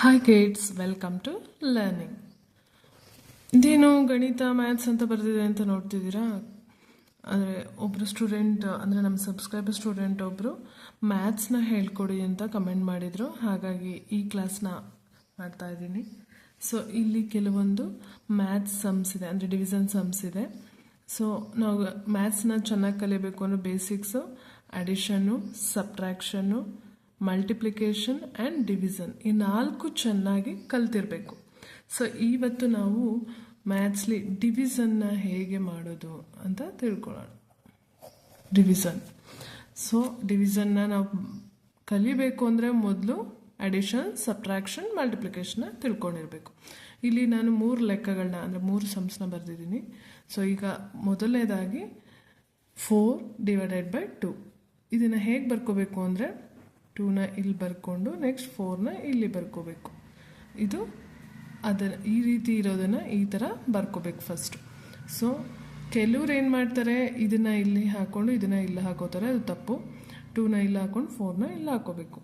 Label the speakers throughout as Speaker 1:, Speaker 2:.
Speaker 1: Hi kids welcome to learning ಇದೇನು ಗಣಿತ maths ಅಂತ ಬರ್ತಿದೆ ಅಂತ ನೋಡ್ತಿದ್ದೀರಾ? ಅಂದರೆ ಒಬ್ಬರು ಸ್ಟೂಡೆಂಟ್ ಅಂದರೆ ನಮ್ಮ ಸಬ್ಸ್ಕ್ರೈಬರ್ ಸ್ಟೂಡೆಂಟ್ ಒಬ್ಬರು ಮ್ಯಾಥ್ಸ್ನ ಹೇಳ್ಕೊಡಿ ಅಂತ ಕಮೆಂಟ್ ಮಾಡಿದರು. ಹಾಗಾಗಿ ಈ ಕ್ಲಾಸ್ನ ಮಾಡ್ತಾ ಇದ್ದೀನಿ. ಸೊ ಇಲ್ಲಿ ಕೆಲವೊಂದು ಮ್ಯಾಥ್ಸ್ ಸಮ್ಸ್ ಇದೆ, ಅಂದರೆ ಡಿವಿಷನ್ ಸಮ್ಸ್ ಇದೆ. ಸೊ ನಾವು ಮ್ಯಾಥ್ಸ್ನ ಚೆನ್ನಾಗಿ ಕಲಿಬೇಕು ಅಂದರೆ ಬೇಸಿಕ್ಸು ಅಡಿಷನ್ನು ಸಬ್ಟ್ರಾಕ್ಷನ್ನು ಮಲ್ಟಿಪ್ಲಿಕೇಶನ್ ಆ್ಯಂಡ್ ಡಿವಿಷನ್ ಈ ನಾಲ್ಕು ಚೆನ್ನಾಗಿ ಕಲ್ತಿರಬೇಕು. ಸೊ ಇವತ್ತು ನಾವು ಮ್ಯಾಥ್ಸ್ಲಿ ಡಿವಿಷನ್ನ ಹೇಗೆ ಮಾಡೋದು ಅಂತ ತಿಳ್ಕೊಳ್ಳೋಣ. ಡಿವಿಷನ್ ಸೊ ಡಿವಿಷನ್ನ ನಾವು ಕಲಿಬೇಕು ಅಂದರೆ ಮೊದಲು ಅಡಿಷನ್ ಸಬ್ಟ್ರಾಕ್ಷನ್ ಮಲ್ಟಿಪ್ಲಿಕೇಶನ್ನ ತಿಳ್ಕೊಂಡಿರಬೇಕು. ಇಲ್ಲಿ ನಾನು ಮೂರು ಲೆಕ್ಕಗಳನ್ನ ಅಂದರೆ ಮೂರು ಸಮ್ಸ್ನ ಬರೆದಿದ್ದೀನಿ. ಸೊ ಈಗ ಮೊದಲನೇದಾಗಿ ಫೋರ್ ಡಿವೈಡೆಡ್ ಬೈ ಟು ಇದನ್ನು ಹೇಗೆ ಬರ್ಕೋಬೇಕು ಅಂದರೆ ಟೂನ ಇಲ್ಲಿ ಬರ್ಕೊಂಡು ನೆಕ್ಸ್ಟ್ ಫೋರ್ನ ಇಲ್ಲಿ ಬರ್ಕೋಬೇಕು. ಇದು ಅದನ್ನು ಈ ರೀತಿ ಇರೋದನ್ನು ಈ ಥರ ಬರ್ಕೋಬೇಕು ಫಸ್ಟು ಸೊ ಕೆಲವ್ರು ಏನು ಮಾಡ್ತಾರೆ, ಇದನ್ನು ಇಲ್ಲಿ ಹಾಕ್ಕೊಂಡು ಇದನ್ನು ಇಲ್ಲಿ ಹಾಕೋತಾರೆ, ಅದು ತಪ್ಪು. ಟೂನ ಇಲ್ಲಿ ಹಾಕ್ಕೊಂಡು ಫೋರ್ನ ಇಲ್ಲಿ ಹಾಕೋಬೇಕು.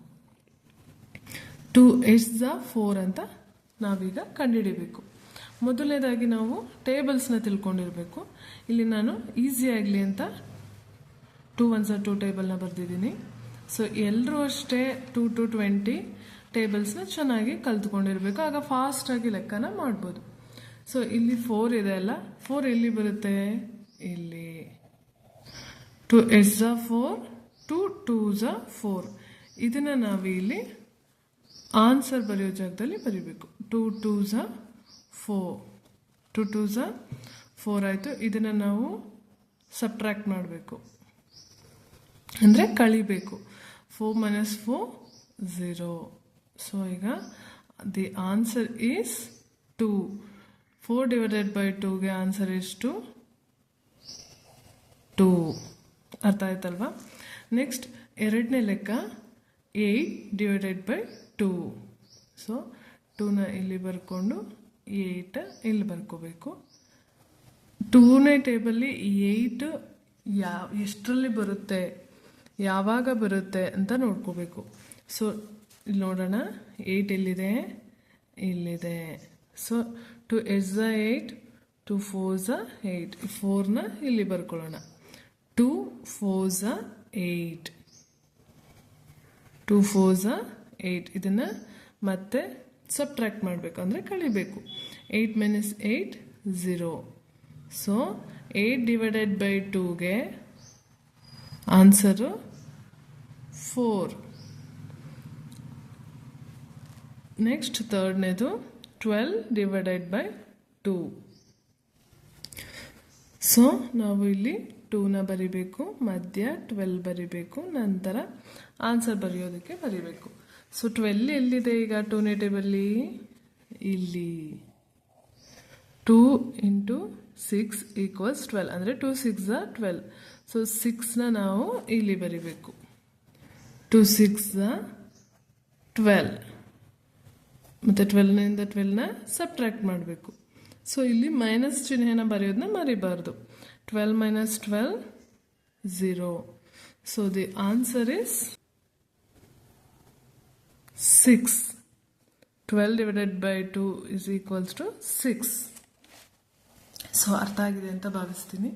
Speaker 1: ಟೂ ಎಸ್ ಝ ಫೋರ್ ಅಂತ ನಾವೀಗ ಕಂಡುಹಿಡಿಬೇಕು. ಮೊದಲನೇದಾಗಿ ನಾವು ಟೇಬಲ್ಸ್ನ ತಿಳ್ಕೊಂಡಿರಬೇಕು. ಇಲ್ಲಿ ನಾನು ಈಸಿ ಆಗಲಿ ಅಂತ ಟೂ ಒನ್ಸ ಟೂ ಟೇಬಲ್ನ ಬರೆದಿದ್ದೀನಿ. ಸೊ ಎಲ್ಲರೂ ಅಷ್ಟೇ ಟೂ ಟು ಟ್ವೆಂಟಿ ಟೇಬಲ್ಸ್ನ ಚೆನ್ನಾಗಿ ಕಲ್ತ್ಕೊಂಡಿರ್ಬೇಕು. ಆಗ ಫಾಸ್ಟಾಗಿ ಲೆಕ್ಕನ ಮಾಡ್ಬೋದು. ಸೊ ಇಲ್ಲಿ ಫೋರ್ ಇದೆ ಅಲ್ಲ? ಫೋರ್ ಎಲ್ಲಿ ಬರುತ್ತೆ? ಇಲ್ಲಿ. Two is the four two two the four ಇದನ್ನು ನಾವು ಇಲ್ಲಿ ಆನ್ಸರ್ ಬರೆಯೋ ಜಾಗದಲ್ಲಿ ಬರೀಬೇಕು. Two two the four two two the four ಆಯಿತು. ಇದನ್ನು ನಾವು ಸಬ್ಟ್ರ್ಯಾಕ್ಟ್ ಮಾಡಬೇಕು. ಅಂದರೆ ಕಳಿಬೇಕು. Four minus four zero so ಈಗ the answer is two four divided by ಟೂಗೆ answer is two two ಅರ್ಥ ಆಯ್ತಲ್ವಾ? ನೆಕ್ಸ್ಟ್ ಎರಡನೇ ಲೆಕ್ಕ eight divided by two so ಟೂನ ಇಲ್ಲಿ ಬರ್ಕೊಂಡು ಏಯ್ಟ್ ಇಲ್ಲಿ ಬರ್ಕೋಬೇಕು. ಟೂನೇ ಟೇಬಲ್ಲಿ ಏಯ್ಟ್ ಯಾವ ಎಷ್ಟರಲ್ಲಿ ಬರುತ್ತೆ? ಯಾವಾಗ ಬರುತ್ತೆ ಅಂತ ನೋಡ್ಕೋಬೇಕು. ಸೊ ಇಲ್ಲಿ ನೋಡೋಣ. ಏಯ್ಟ್ ಎಲ್ಲಿದೆ? ಇಲ್ಲಿದೆ. So two is the eight two four the eight ಫೋರ್ನ ಇಲ್ಲಿ ಬರ್ಕೊಳ್ಳೋಣ. Two four the eight two four the eight ಇದನ್ನು ಮತ್ತೆ ಸಬ್ಟ್ರ್ಯಾಕ್ಟ್ ಮಾಡಬೇಕು. ಅಂದರೆ ಕಳಿಬೇಕು. Eight minus eight zero so eight divided by ಟೂಗೆ answer four next ಥರ್ಡ್ನೇದು twelve divided by two so ನಾವು ಇಲ್ಲಿ ಟೂನ ಬರಿಬೇಕು, ಮಧ್ಯ twelve ಬರಿಬೇಕು, ನಂತರ ಆನ್ಸರ್ ಬರೆಯೋದಕ್ಕೆ ಬರಿಬೇಕು. ಸೊ ಟ್ವೆಲ್ ಎಲ್ಲಿದೆ ಈಗ ಟೂನೇ ಟೇಬಲ್ಲಿ ಇಲ್ಲಿ. Two into six equals twelve ಅಂದರೆ ಟೂ ಸಿಕ್ಸ್ ಟ್ವೆಲ್ ಸೊ ಸಿಕ್ಸ್ನ ನಾವು ಇಲ್ಲಿ ಬರಿಬೇಕು. ಟು ಸಿಕ್ಸ್ ಟ್ವೆಲ್ ಮತ್ತು ಟ್ವೆಲ್ನಿಂದ ಟ್ವೆಲ್ನ ಸಬ್ಟ್ರ್ಯಾಕ್ಟ್ ಮಾಡಬೇಕು. ಸೊ ಇಲ್ಲಿ ಮೈನಸ್ ಚಿಹ್ನೆನ ಬರೆಯೋದನ್ನ ಮರಿಬಾರ್ದು. Twelve minus twelve zero so the answer is six twelve divided by two is equals to six so ಅರ್ಥ ಆಗಿದೆ ಅಂತ ಭಾವಿಸ್ತೀನಿ.